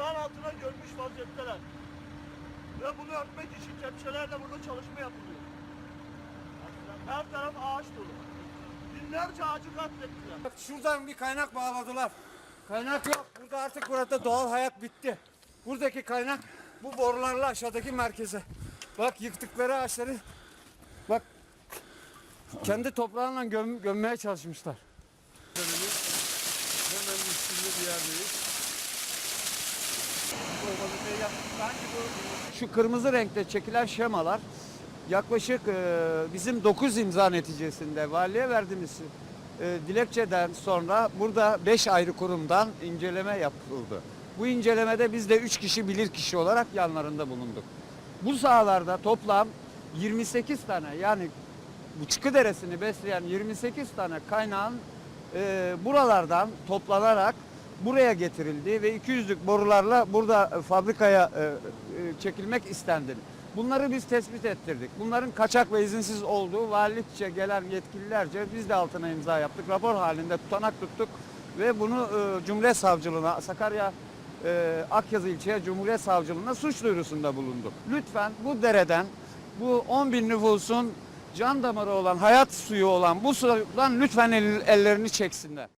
Dağın altına görmüş vaziyetteler. Ve bunu örtmek için kepçelerle burada çalışma yapılıyor. Her taraf ağaç dolu. Binlerce ağacı katlettiler. Bak Şuradan bir kaynak bağladılar. Kaynak yok. Burada artık burada doğal hayat bitti. Buradaki kaynak bu borularla aşağıdaki merkeze. Bak yıktıkları ağaçları bak kendi toprağıyla göm, gömmeye çalışmışlar. Hemen üstünde bir yerdeyiz. Şu kırmızı renkte çekilen şemalar yaklaşık e, bizim 9 imza neticesinde valiye verdiğimiz e, dilekçeden sonra burada 5 ayrı kurumdan inceleme yapıldı. Bu incelemede biz de 3 kişi bilir kişi olarak yanlarında bulunduk. Bu sahalarda toplam 28 tane yani bu Çıkı Deresi'ni besleyen 28 tane kaynağın e, buralardan toplanarak buraya getirildi ve 200'lük borularla burada e, fabrikaya e, e, çekilmek istendi. Bunları biz tespit ettirdik. Bunların kaçak ve izinsiz olduğu valilikçe gelen yetkililerce biz de altına imza yaptık. Rapor halinde tutanak tuttuk ve bunu e, Cumhuriyet Savcılığına Sakarya e, Akyazı ilçeye Cumhuriyet Savcılığına suç duyurusunda bulunduk. Lütfen bu dereden bu 10 bin nüfusun can damarı olan, hayat suyu olan bu sudan lütfen el- ellerini çeksinler.